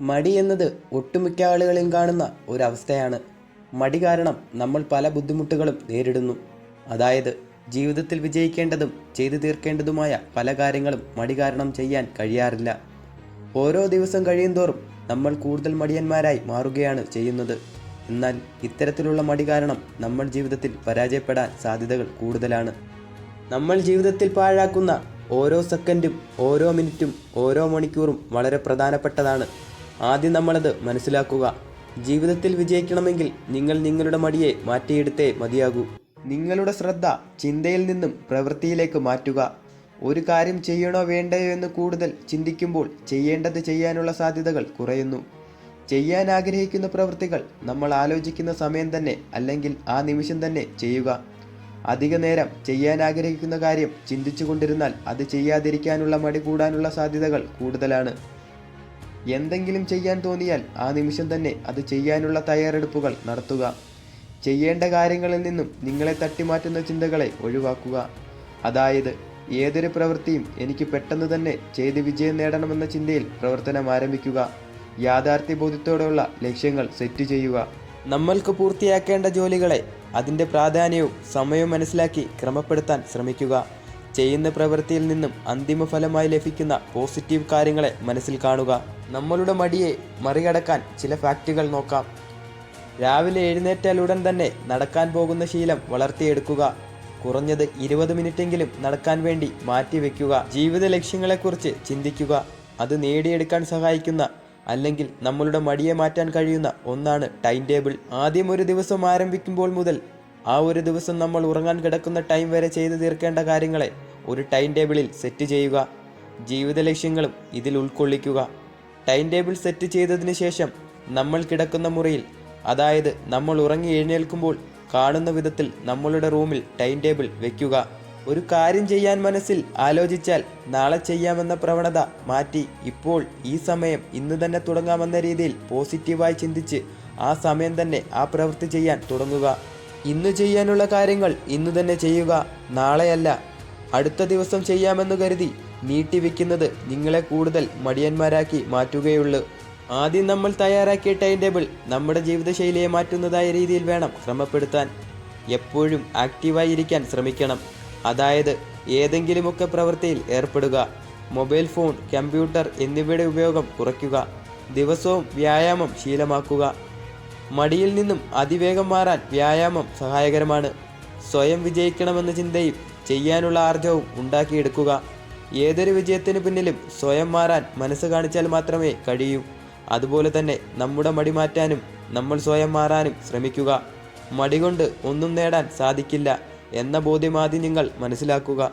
മടി എന്നത് ഒട്ടുമിക്ക ആളുകളിലും കാണുന്ന ഒരവസ്ഥയാണ്. മടി കാരണം നമ്മൾ പല ബുദ്ധിമുട്ടുകളും നേരിടുന്നു. അതായത് ജീവിതത്തിൽ വിജയിക്കേണ്ടതും ചെയ്തു തീർക്കേണ്ടതുമായ പല കാര്യങ്ങളും മടി കാരണം ചെയ്യാൻ കഴിയാറില്ല. ഓരോ ദിവസം കഴിയുന്തോറും നമ്മൾ കൂടുതൽ മടിയന്മാരായി മാറുകയാണ് ചെയ്യുന്നത്. എന്നാൽ ഇത്തരത്തിലുള്ള മടി കാരണം നമ്മൾ ജീവിതത്തിൽ പരാജയപ്പെടാൻ സാധ്യതകൾ കൂടുതലാണ്. നമ്മൾ ജീവിതത്തിൽ പാഴാക്കുന്ന ഓരോ സെക്കൻഡും ഓരോ മിനിറ്റും ഓരോ മണിക്കൂറും വളരെ പ്രധാനപ്പെട്ടതാണ്. ആദ്യം നമ്മളത് മനസ്സിലാക്കുക. ജീവിതത്തിൽ വിജയിക്കണമെങ്കിൽ നിങ്ങൾ നിങ്ങളുടെ മടിയെ മാറ്റിയെടുത്തേ മതിയാകൂ. നിങ്ങളുടെ ശ്രദ്ധ ചിന്തയിൽ നിന്നും പ്രവൃത്തിയിലേക്ക് മാറ്റുക. ഒരു കാര്യം ചെയ്യണോ വേണ്ടയോ എന്ന് കൂടുതൽ ചിന്തിക്കുമ്പോൾ ചെയ്യേണ്ടത് ചെയ്യാനുള്ള സാധ്യതകൾ കുറയുന്നു. ചെയ്യാൻ ആഗ്രഹിക്കുന്ന പ്രവൃത്തികൾ നമ്മൾ ആലോചിക്കുന്ന സമയം തന്നെ അല്ലെങ്കിൽ ആ നിമിഷം തന്നെ ചെയ്യുക. അധിക നേരം ചെയ്യാൻ ആഗ്രഹിക്കുന്ന കാര്യം ചിന്തിച്ചു കൊണ്ടിരുന്നാൽ അത് ചെയ്യാതിരിക്കാനുള്ള മടി കൂടാനുള്ള സാധ്യതകൾ കൂടുതലാണ്. എന്തെങ്കിലും ചെയ്യാൻ തോന്നിയാൽ ആ നിമിഷം തന്നെ അത് ചെയ്യാനുള്ള തയ്യാറെടുപ്പുകൾ നടത്തുക. ചെയ്യേണ്ട കാര്യങ്ങളിൽ നിന്നും നിങ്ങളെ തട്ടിമാറ്റുന്ന ചിന്തകളെ ഒഴിവാക്കുക. അതായത് ഏതൊരു പ്രവൃത്തിയും എനിക്ക് പെട്ടെന്ന് തന്നെ ചെയ്ത് വിജയം നേടണമെന്ന ചിന്തയിൽ പ്രവർത്തനം ആരംഭിക്കുക. യാഥാർത്ഥ്യബോധത്തോടെയുള്ള ലക്ഷ്യങ്ങൾ സെറ്റ് ചെയ്യുക. നമ്മൾക്ക് പൂർത്തിയാക്കേണ്ട ജോലികളെ അതിന്റെ പ്രാധാന്യവും സമയവും മനസ്സിലാക്കി ക്രമപ്പെടുത്താൻ ശ്രമിക്കുക. ചെയ്യുന്ന പ്രവൃത്തിയിൽ നിന്നും അന്തിമ ഫലമായി ലഭിക്കുന്ന പോസിറ്റീവ് കാര്യങ്ങളെ മനസ്സിൽ കാണുക. നമ്മളുടെ മടിയെ മറികടക്കാൻ ചില ഫാക്റ്റുകൾ നോക്കാം. രാവിലെ എഴുന്നേറ്റാൽ ഉടൻ തന്നെ നടക്കാൻ പോകുന്ന ശീലം വളർത്തിയെടുക്കുക. കുറഞ്ഞത് ഇരുപത് മിനിറ്റെങ്കിലും നടക്കാൻ വേണ്ടി മാറ്റിവെക്കുക. ജീവിത ലക്ഷ്യങ്ങളെക്കുറിച്ച് ചിന്തിക്കുക. അത് നേടിയെടുക്കാൻ സഹായിക്കുന്ന അല്ലെങ്കിൽ നമ്മളുടെ മടിയെ മാറ്റാൻ കഴിയുന്ന ഒന്നാണ് ടൈം ടേബിൾ. ആദ്യം ഒരു ദിവസം ആരംഭിക്കുമ്പോൾ മുതൽ ആ ഒരു ദിവസം നമ്മൾ ഉറങ്ങാൻ കിടക്കുന്ന ടൈം വരെ ചെയ്തു തീർക്കേണ്ട കാര്യങ്ങളെ ഒരു ടൈം ടേബിളിൽ സെറ്റ് ചെയ്യുക. ജീവിത ലക്ഷ്യങ്ങളും ഇതിൽ ഉൾക്കൊള്ളിക്കുക. ടൈം ടേബിൾ സെറ്റ് ചെയ്തതിന് ശേഷം നമ്മൾ കിടക്കുന്ന മുറിയിൽ അതായത് നമ്മൾ ഉറങ്ങി എഴുന്നേൽക്കുമ്പോൾ കാണുന്ന വിധത്തിൽ നമ്മളുടെ റൂമിൽ ടൈം ടേബിൾ വെക്കുക. ഒരു കാര്യം ചെയ്യാൻ മനസ്സിൽ ആലോചിച്ചാൽ നാളെ ചെയ്യാമെന്ന പ്രവണത മാറ്റി ഇപ്പോൾ ഈ സമയം ഇന്ന് തന്നെ തുടങ്ങാമെന്ന രീതിയിൽ പോസിറ്റീവായി ചിന്തിച്ച് ആ സമയം തന്നെ ആ പ്രവൃത്തി ചെയ്യാൻ തുടങ്ങുക. ഇന്ന് ചെയ്യാനുള്ള കാര്യങ്ങൾ ഇന്ന് തന്നെ ചെയ്യുക നാളെയല്ല. അടുത്ത ദിവസം ചെയ്യാമെന്ന് കരുതി നീട്ടിവെക്കുന്നത് നിങ്ങളെ കൂടുതൽ മടിയന്മാരാക്കി മാറ്റുകയുള്ളൂ. ആദ്യം നമ്മൾ തയ്യാറാക്കിയ ടൈം ടേബിൾ നമ്മുടെ ജീവിതശൈലിയെ മാറ്റുന്നതായ രീതിയിൽ വേണം ക്രമപ്പെടുത്താൻ. എപ്പോഴും ആക്റ്റീവായി ഇരിക്കാൻ ശ്രമിക്കണം. അതായത് ഏതെങ്കിലുമൊക്കെ പ്രവൃത്തിയിൽ ഏർപ്പെടുക. മൊബൈൽ ഫോൺ കമ്പ്യൂട്ടർ എന്നിവയുടെ ഉപയോഗം കുറയ്ക്കുക. ദിവസവും വ്യായാമം ശീലമാക്കുക. മടിയിൽ നിന്നും അതിവേഗം മാറാൻ വ്യായാമം സഹായകരമാണ്. സ്വയം വിജയിക്കണമെന്ന ചിന്തയും ചെയ്യാനുള്ള ആർജവും ഉണ്ടാക്കിയെടുക്കുക. ഏതൊരു വിജയത്തിന് പിന്നിലും സ്വയം മാറാൻ മനസ്സ് കാണിച്ചാൽ മാത്രമേ കഴിയൂ. അതുപോലെ തന്നെ നമ്മുടെ മടി മാറ്റാനും നമ്മൾ സ്വയം മാറാനും ശ്രമിക്കുക. മടി കൊണ്ട് ഒന്നും നേടാൻ സാധിക്കില്ല എന്ന ബോധ്യമാദ്യം നിങ്ങൾ മനസ്സിലാക്കുക.